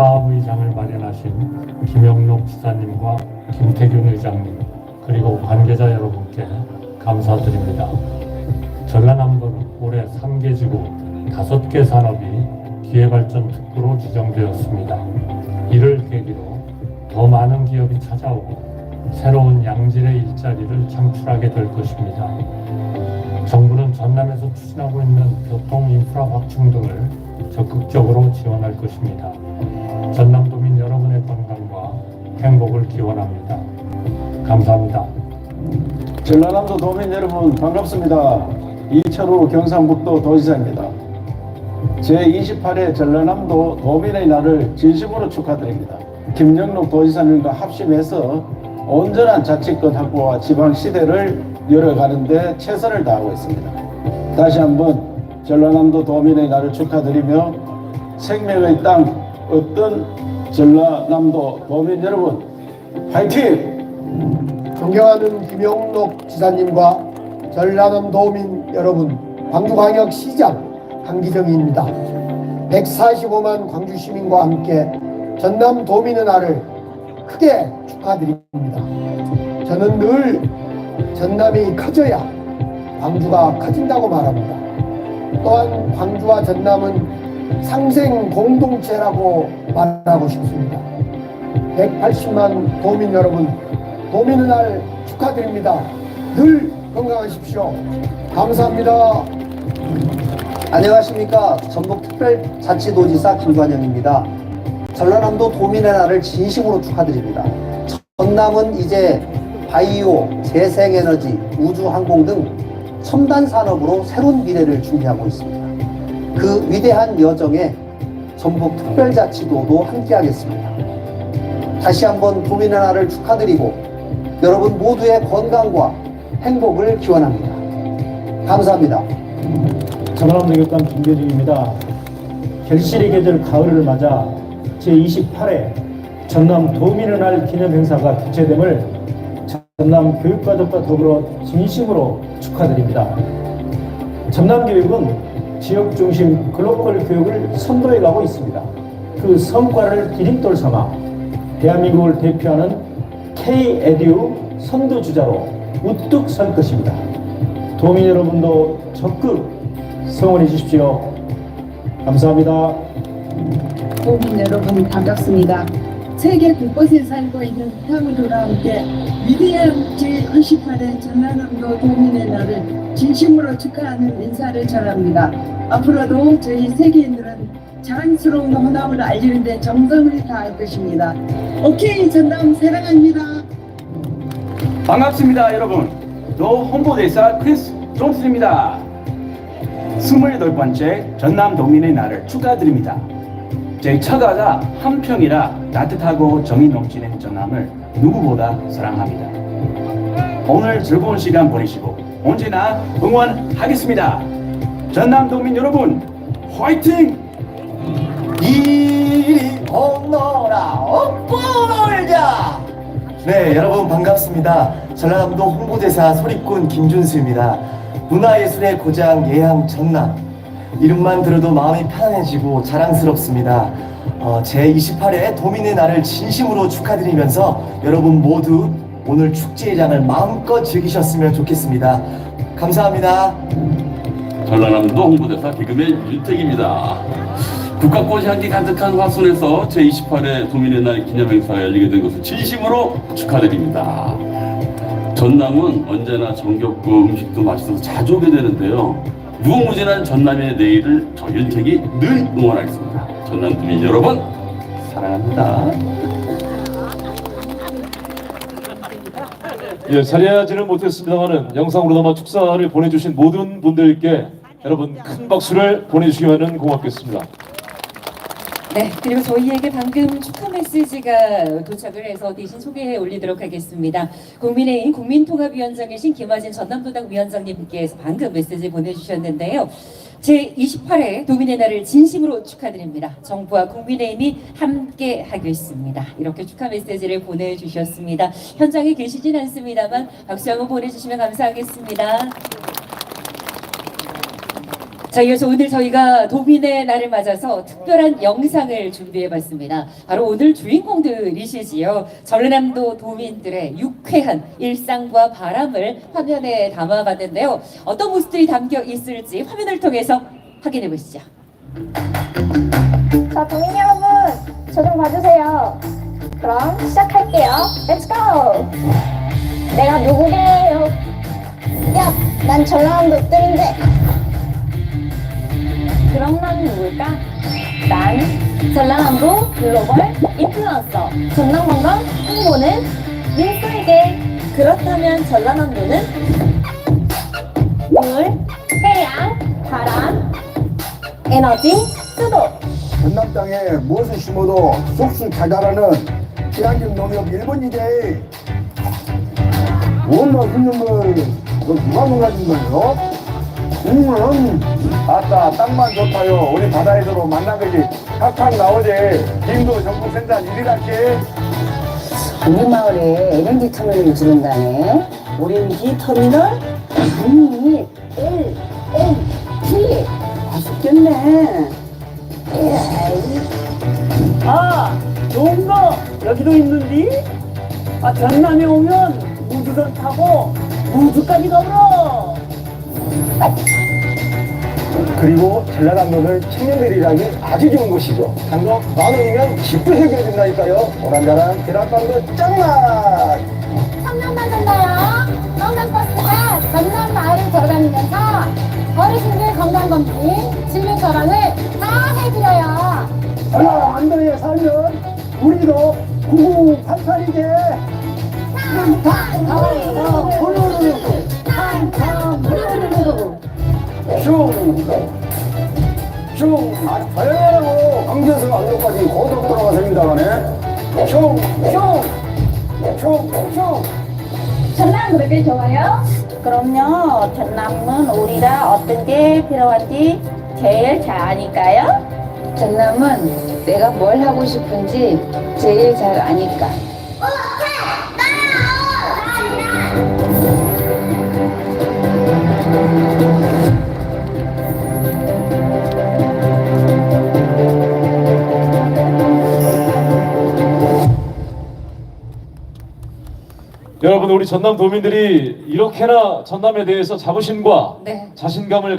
화합의장을 마련하신 김영록 지사님과 김태균 의장님 그리고 관계자 여러분께 감사드립니다. 전라남도는 올해 3개 지구 5개 산업이 기회발전 특구로 지정되었습니다. 이를 계기로 더 많은 기업이 찾아오고 새로운 양질의 일자리를 창출하게 될 것입니다. 정부는 전남에서 추진하고 있는 교통 인프라 확충 등을 적극적으로 지원할 것입니다. 전남도민 여러분의 건강과 행복을 기원합니다. 감사합니다. 전라남도 도민 여러분 반갑습니다. 이철우 경상북도 도지사입니다. 제28회 전라남도 도민의 날을 진심으로 축하드립니다. 김영록 도지사님과 합심해서 온전한 자치권 확보와 지방 시대를 열어가는데 최선을 다하고 있습니다. 다시 한번 전라남도 도민의 날을 축하드리며 생명의 땅 어떤 전라남도 도민 여러분 화이팅! 존경하는 김용록 지사님과 전라남 도민 여러분, 광주광역시장 한기정입니다. 145만 광주 시민과 함께 전남 도민의 날을 크게 축하드립니다. 저는 늘 전남이 커져야 광주가 커진다고 말합니다. 또한 광주와 전남은 상생 공동체라고 말하고 싶습니다. 180만 도민 여러분, 도민의 날 축하드립니다. 늘 건강하십시오. 감사합니다. 안녕하십니까 전북특별자치도지사 김관영입니다. 전라남도 도민의 날을 진심으로 축하드립니다. 전남은 이제 바이오, 재생에너지, 우주항공 등 첨단 산업으로 새로운 미래를 준비하고 있습니다. 그 위대한 여정에 전북 특별자치도도 함께하겠습니다. 다시 한번 도민의 날을 축하드리고 여러분 모두의 건강과 행복을 기원합니다. 감사합니다. 전라남도 교육감 김교중입니다. 결실의 계절 가을을 맞아 제28회 전남 도민의 날 기념 행사가 개최됨을 전남 교육가족과 더불어 진심으로 축하드립니다. 전남 교육은 지역 중심 글로벌 교육을 선도해 가고 있습니다. 그 성과를 기림돌 삼아 대한민국을 대표하는 K-에듀 선두주자로 우뚝 설 것입니다. 도민 여러분도 적극 성원해 주십시오. 감사합니다. 국민 여러분 반갑습니다. 세계 곳곳에 살고 있는 태민들과 함께 위대한 제28회 전라남도 도민의 날을 진심으로 축하하는 인사를 전합니다. 앞으로도 저희 세계인들은 자랑스러운 호남을 알리는 데 정성을 다할 것입니다. 오케이 전남 사랑합니다. 반갑습니다 여러분 도 홍보대사 크리스 존슨입니다 28번째 전남 도민의 날을 축하드립니다 제 처가가 한평이라 따뜻하고 정이 넘치는 전남을 누구보다 사랑합니다. 오늘 즐거운 시간 보내시고 언제나 응원하겠습니다. 전남 도민 여러분 화이팅! 이리 건너라. 업고 놀자. 네 여러분 반갑습니다. 전라남도 홍보대사 소리꾼 김준수입니다. 문화예술의 고장 예향 전남 이름만 들어도 마음이 편안해지고 자랑스럽습니다 어, 제28회 도민의 날을 진심으로 축하드리면서 여러분 모두 오늘 축제의 장을 마음껏 즐기셨으면 좋겠습니다 감사합니다 전라남도 홍보대사 개그맨 윤택입니다. 국가꽃 향기 가득한 화순에서 제28회 도민의 날 기념행사가 열리게 된 것을 진심으로 축하드립니다. 전남은 언제나 정겹고 음식도 맛있어서 자주 오게 되는데요. 무궁무진한 전남의 내일을 저 윤택이 늘 응원하겠습니다. 전남 도민 여러분 사랑합니다. 예, 자리하지는 못했습니다만은 영상으로나마 축사를 보내주신 모든 분들께 여러분 큰 박수를 보내주시기 바라는 고맙겠습니다. 네, 그리고 저희에게 방금 축하 메시지가 도착을 해서 대신 소개해 올리도록 하겠습니다. 국민의힘 국민통합위원장이신 김화진 전남도당 위원장님께서 방금 메시지 보내주셨는데요. 제28회 도민의 날을 진심으로 축하드립니다. 정부와 국민의힘이 함께 하겠습니다. 이렇게 축하 메시지를 보내주셨습니다. 현장에 계시진 않습니다만 박수 한번 보내주시면 감사하겠습니다. 자, 이어서 오늘 저희가 도민의 날을 맞아서 특별한 영상을 준비해봤습니다. 바로 오늘 주인공들이시지요. 전라남도 도민들의 유쾌한 일상과 바람을 화면에 담아봤는데요. 어떤 모습들이 담겨 있을지 화면을 통해서 확인해 보시죠. 자, 도민 여러분, 저 좀 봐주세요. 그럼 시작할게요. Let's go! 내가 누구게요? 야, 난 전라남도 뜰인데. 그럼 난 누굴까? 난 전라남도 글로벌 인플루언서. 전남관광 홍보는 민소에게. 그렇다면 전라남도는 물, 해양, 바람, 에너지, 수도. 전남 땅에 무엇을 심어도 쑥쑥 자라라는 친환경 1번이제 원로 있는 걸너 누가 농가진 거예요? 국물은 아따 땅만 좋다요 우리 바다에서도 만난 거지 탁탁 나오지 김도 전국 생산 1위랄게 우리 마을에 LNG 터미널을 지른다네. LNG 터미널? 아니, LNG. 아쉽겠네. 아, 좋은 거 여기도 있는데? 아, 전남에 오면 무주선 타고 무주까지 가보러. 그리고 전라남도는 청년들 일하기 아주 좋은 곳이죠. 단거 만 원이면 집도 해결된다니까요. 오란다란 계란빵도 짱맛 3년만 산다요. 성남버스가 전남 마을을 돌아다니면서 어르신들 건강검진, 진료 처방을 다 해드려요. 전라남도에 살면 우리도 9988이게 슝! 아, 자연하고 강제성 안동까지 고속 도로가 생긴다가네 슝! 슝! 슝! 슝! 전남 그렇게 좋아요? 그럼요. 전남은 우리가 어떤 게 필요한지 제일 잘 아니까요. 전남은 내가 뭘 하고 싶은지 제일 잘 아니까. 여 러분 우리 전남 도민들이 이렇게나 전남에 대해서 자부심과 네. 자신감을